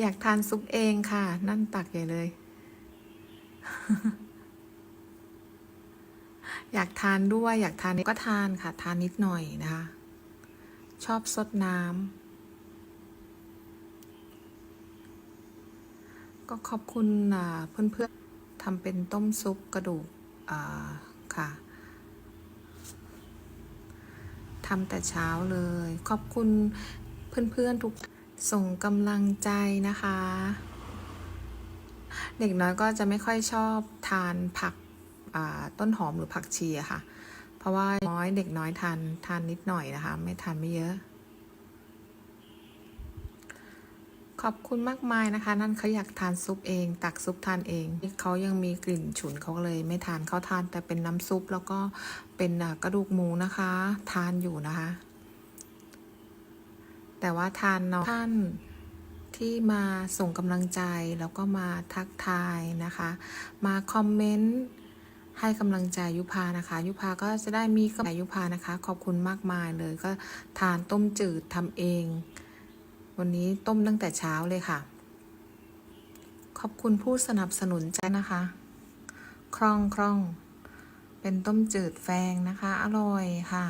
อยากทานซุปเองค่ะ นั่นตักใหญ่เลย อยากทานด้วย อยากทานก็ทานค่ะ ทานนิดหน่อยนะคะ ชอบซดน้ำก็ขอบคุณเพื่อนๆทำเป็นต้มซุปกระดูกค่ะทำแต่เช้าเลย ขอบคุณเพื่อนๆทุก ส่งกำลังใจนะคะ เด็กน้อยก็จะไม่ค่อยชอบทานผักต้นหอมหรือผักชีอะค่ะ เพราะว่าน้อยเด็กน้อยทานทานนิดหน่อยนะคะ ไม่ทานไม่เยอะ ขอบคุณมากมายนะคะ นั่นเขาอยากทานซุปเอง ตักซุปทานเองเขายังมีกลิ่นฉุนเขาเลยไม่ทานเขาทานแต่เป็นน้ำซุปแล้วก็เป็นกระดูกหมูนะคะ ทานอยู่นะคะ แต่ว่าทานน้อยท่านที่มาส่งกำลังใจแล้วก็มาทักทายนะคะ มาคอมเมนต์ให้กำลังใจยุพานะคะ ยุพาก็จะได้มีกำลังใจยุพานะคะ ขอบคุณมากมายเลยก็ทานต้มจืดทำเอง วันนี้ต้มตั้งแต่เช้าเลยค่ะ ขอบคุณผู้สนับสนุนใจนะคะคล่องคล่องเป็นต้มจืดแฟงนะคะ อร่อยค่ะ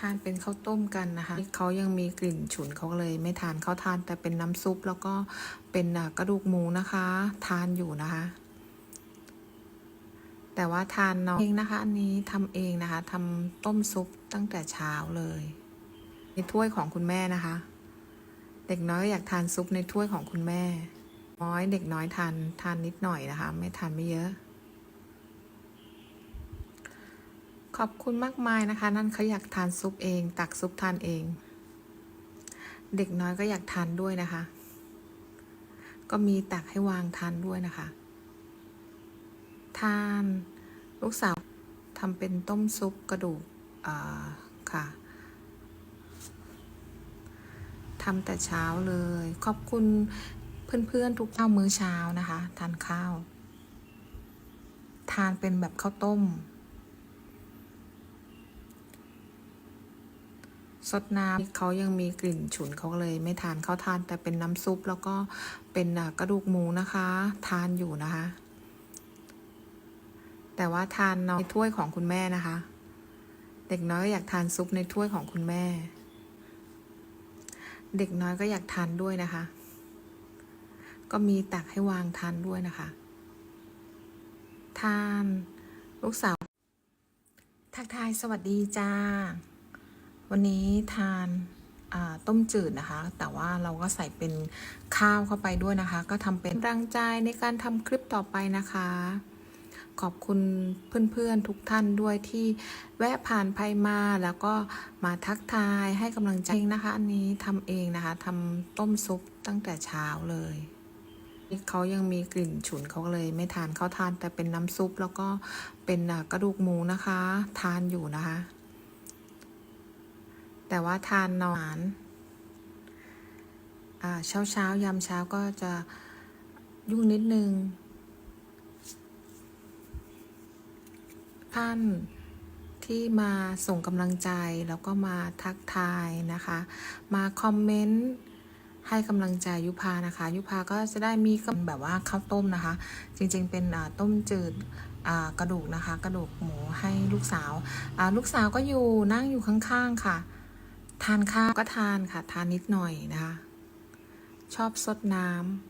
ทานเป็นข้าวต้มกันนะคะเขายังมีกลิ่นฉุนเขาเลยไม่ทานเขาทานแต่เป็นน้ำซุปแล้วก็เป็นกระดูกหมูนะคะ ทานอยู่นะคะ แต่ว่าทานน้อยเองนะคะ อันนี้ทำเองนะคะทำต้มซุปตั้งแต่เช้าเลยในถ้วยของคุณแม่นะคะ เด็กน้อยอยากทานซุปในถ้วยของคุณแม่น้อยเด็กน้อยทานทานนิดหน่อยนะคะ ไม่ทานไม่เยอะ ขอบคุณมากมายนะคะ นั่นเขาอยากทานซุปเอง ตักซุปทานเอง เด็กน้อยก็อยากทานด้วยนะคะ ก็มีตักให้วางทานด้วยนะคะ ทานลูกสาวทำเป็นต้มซุปกระดูกค่ะทำแต่เช้าเลย ขอบคุณเพื่อนๆทุกข้าวมื้อเช้านะคะ ทานข้าว ทานเป็นแบบข้าวต้ม ซดน้ำเขายังมีกลิ่นฉุนเขาก็เลยไม่ทานเขาทานแต่เป็นน้ำซุปแล้วก็เป็นกระดูกหมูนะคะ ทานอยู่นะคะ แต่ว่าทานน้อยในถ้วยของคุณแม่นะคะ เด็กน้อยก็อยากทานซุปในถ้วยของคุณแม่ เด็กน้อยก็อยากทานด้วยนะคะ ก็มีตักให้วางทานด้วยนะคะ ทานลูกสาวทักทายสวัสดีจ้า วันนี้ทานต้มจืดนะคะ แต่ว่าเราก็ใส่เป็นข้าวเข้าไปด้วยนะคะ ก็ทำเป็นกำลังใจในการทำคลิปต่อไปนะคะ ขอบคุณเพื่อนๆทุกท่านด้วยที่แวะผ่านไปมาแล้วก็มาทักทายให้กำลังใจนะคะ อันนี้ทำเองนะคะทำต้มซุปตั้งแต่เช้าเลยเขายังมีกลิ่นฉุนเขาก็เลยไม่ทานเขาทานแต่เป็นน้ำซุปแล้วก็เป็นกระดูกหมูนะคะ ทานอยู่นะคะ แต่ว่าทานนอนเช้าเช้ายามเช้าก็จะยุ่งนิดนึง ท่านที่มาส่งกำลังใจแล้วก็มาทักทายนะคะ มาคอมเมนต์ให้กำลังใจยุพานะคะ ยุพาก็จะได้มีแบบว่าข้าวต้มนะคะ จริงๆเป็นต้มจืดกระดูกนะคะ กระดูกหมูให้ลูกสาว ลูกสาวก็อยู่นั่งอยู่ข้างๆค่ะ ทานข้าวก็ทานค่ะ ทานนิดหน่อยนะคะ ชอบซดน้ำ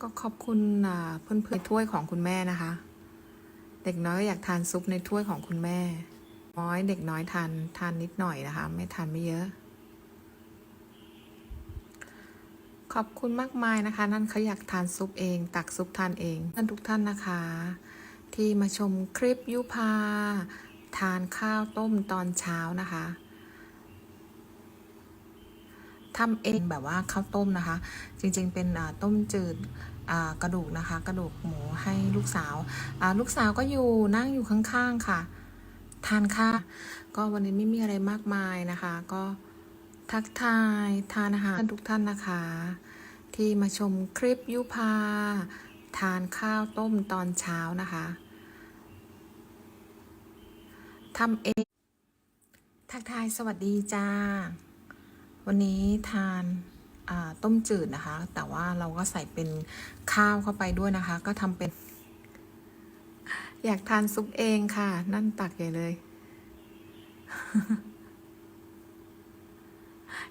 ก็ขอบคุณอ่าเพื่อนๆถ้วยของคุณแม่นะคะ เด็กน้อยก็อยากทานซุปในถ้วยของคุณแม่น้อยเด็กน้อยทานทานนิดหน่อยนะคะ ไม่ทานไม่เยอะ ขอบคุณมากมายนะคะ นั่นเขาอยากทานซุปเอง ตักซุปทานเองท่านทุกท่านนะคะ ที่มาชมคลิปยุพา ทานข้าวต้มตอนเช้านะคะทำเองแบบว่าข้าวต้มนะคะ จริงๆเป็นต้มจืดกระดูกนะคะ กระดูกหมูให้ลูกสาวลูกสาวก็อยู่นั่งอยู่ข้างๆค่ะ ทานข้าวก็วันนี้ไม่มีอะไรมากมายนะคะ ก็ทักทายทานอาหารทุกท่านนะคะ ที่มาชมคลิปยุพาทานข้าวต้มตอนเช้านะคะ ทำเอง ทักทายสวัสดีจ้า วันนี้ทานต้มจืดนะคะ แต่ว่าเราก็ใส่เป็นข้าวเข้าไปด้วยนะคะ ก็ทำเป็น อยากทานซุปเองค่ะ นั่นตักใหญ่เลย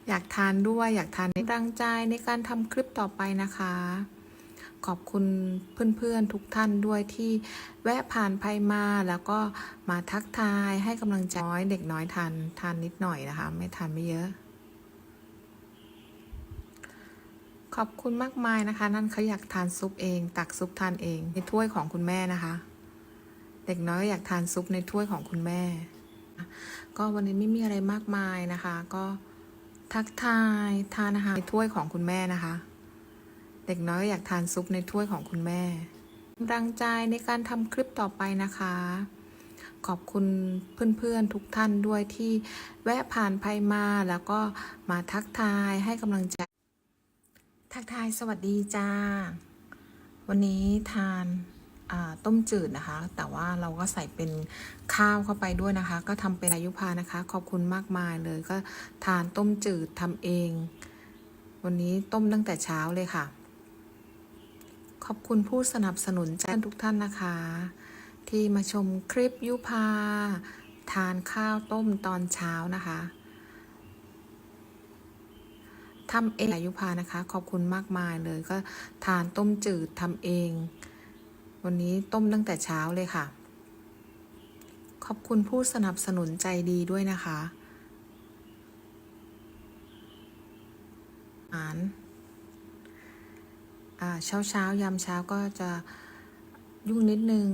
อยากทานด้วย อยากทานในกำลังใจในการทำคลิปต่อไปนะคะ ขอบคุณเพื่อนๆทุกท่านด้วยที่แวะผ่านไปมาแล้วก็มาทักทายให้กำลังใจน้อยเด็กน้อยทานทานนิดหน่อยนะคะ ไม่ทานไม่เยอะ ขอบคุณมากมายนะคะ นั่นเขาอยากทานซุปเอง ตักซุปทานเองในถ้วยของคุณแม่นะคะ เด็กน้อยอยากทานซุปในถ้วยของคุณแม่ ก็วันนี้ไม่มีอะไรมากมายนะคะ ก็ทักทายทานอาหารในถ้วยของคุณแม่นะคะ เด็กน้อยอยากทานซุปในถ้วยของคุณแม่กำลังใจในการทำคลิปต่อไปนะคะ ขอบคุณเพื่อนๆทุกท่านด้วยที่แวะผ่านไปมาแล้วก็มาทักทายให้กำลังใจ ทักทายสวัสดีจ้า วันนี้ทานต้มจืดนะคะ แต่ว่าเราก็ใส่เป็นข้าวเข้าไปด้วยนะคะ ก็ทำเป็นอายุพานะคะ ขอบคุณมากมายเลยก็ทานต้มจืดทำเอง วันนี้ต้มตั้งแต่เช้าเลยค่ะ ขอบคุณผู้สนับสนุนใจทุกท่านนะคะ ที่มาชมคลิปยุพาทานข้าวต้มตอนเช้านะคะทำเองอายุพานะคะ ขอบคุณมากมายเลยก็ทานต้มจืดทำเอง วันนี้ต้มตั้งแต่เช้าเลยค่ะ ขอบคุณผู้สนับสนุนใจดีด้วยนะคะอาหารอ่า เช้าเช้ายามเช้าก็จะยุ่งนิดนึง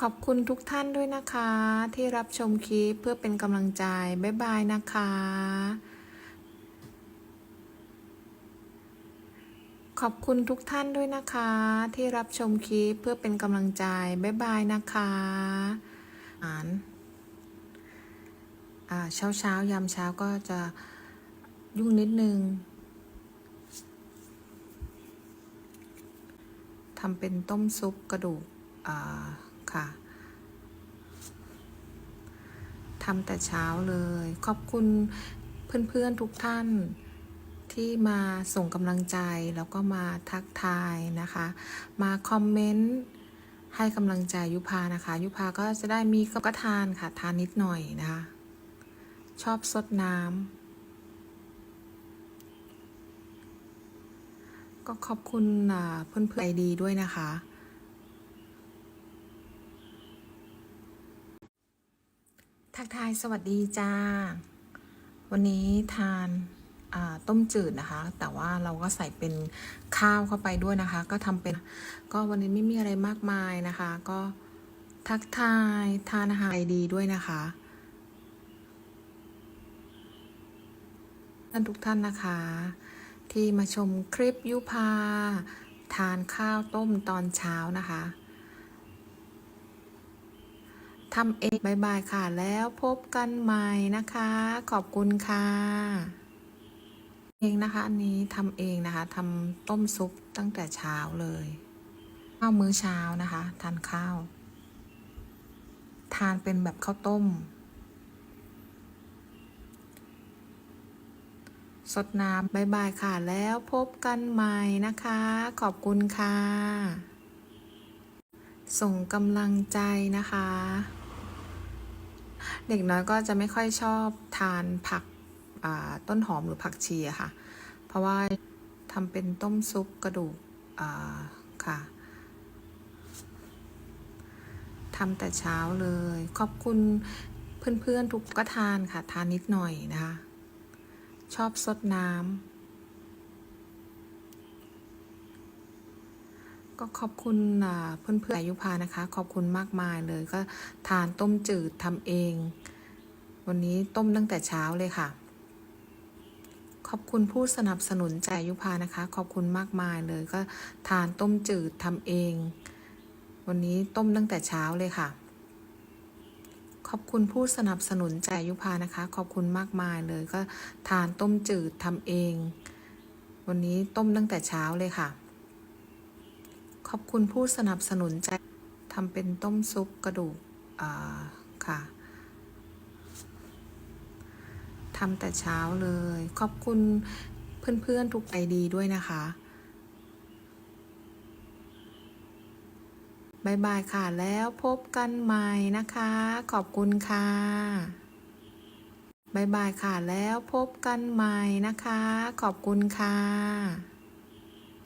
ขอบคุณทุกท่านด้วยนะคะ ที่รับชมคลิปเพื่อเป็นกำลังใจ บ๊ายบายนะคะ ขอบคุณทุกท่านด้วยนะคะ ที่รับชมคลิปเพื่อเป็นกำลังใจ บ๊ายบายนะคะอ่าน เช้าเช้ายามเช้าก็จะยุ่งนิดนึงทำเป็นต้มซุปกระดูกค่ะทำแต่เช้าเลย ขอบคุณเพื่อนๆทุกท่านที่มาส่งกำลังใจแล้วก็มาทักทายนะคะ มาคอมเมนต์ให้กำลังใจยุพานะคะ ยุพาก็จะได้มีก็ทานค่ะ ทานนิดหน่อยนะคะ ชอบซดน้ำ ก็ขอบคุณอ่าเพื่อนๆดีด้วยนะคะ ทักทายสวัสดีจ้า วันนี้ทานต้มจืดนะคะ แต่ว่าเราก็ใส่เป็นข้าวเข้าไปด้วยนะคะ ก็ทำเป็น ก็วันนี้ไม่มีอะไรมากมายนะคะ ก็ทักทายทานอาหารดีด้วยนะคะ ท่านทุกท่านนะคะ ที่มาชมคลิปยุพาทานข้าวต้มตอนเช้านะคะทำเองบายบายค่ะ แล้วพบกันใหม่นะคะ ขอบคุณค่ะ เองนะคะ อันนี้ทำเองนะคะทำต้มซุปตั้งแต่เช้าเลยข้าวมื้อเช้านะคะ ทานข้าว ทานเป็นแบบข้าวต้ม สดน้ำบายบายค่ะ แล้วพบกันใหม่นะคะ ขอบคุณค่ะ ส่งกำลังใจนะคะ เด็กน้อยก็จะไม่ค่อยชอบทานผักต้นหอมหรือผักชีอะค่ะ เพราะว่าทำเป็นต้มซุปกระดูกค่ะทำแต่เช้าเลย ขอบคุณเพื่อนๆทุกก็ทานค่ะ ทานนิดหน่อยนะคะ ชอบซดน้ำก็ขอบคุณอ่าเพื่อนๆอายุพานะคะ ขอบคุณมากมายเลยก็ทานต้มจืดทำเอง วันนี้ต้มตั้งแต่เช้าเลยค่ะ ขอบคุณผู้สนับสนุนใจอายุพานะคะ ขอบคุณมากมายเลยก็ทานต้มจืดทำเอง วันนี้ต้มตั้งแต่เช้าเลยค่ะ ขอบคุณผู้สนับสนุนใจอายุพานะคะ ขอบคุณมากมายเลยก็ทานต้มจืดทำเอง วันนี้ต้มตั้งแต่เช้าเลยค่ะ ขอบคุณผู้สนับสนุนใจทำเป็นต้มซุปกระดูกอ่าค่ะทำแต่เช้าเลย ขอบคุณเพื่อนๆทุกไอดีด้วยนะคะ บายบายค่ะแล้วพบกันใหม่นะคะ ขอบคุณค่ะบายบายค่ะแล้วพบกันใหม่นะคะ ขอบคุณค่ะ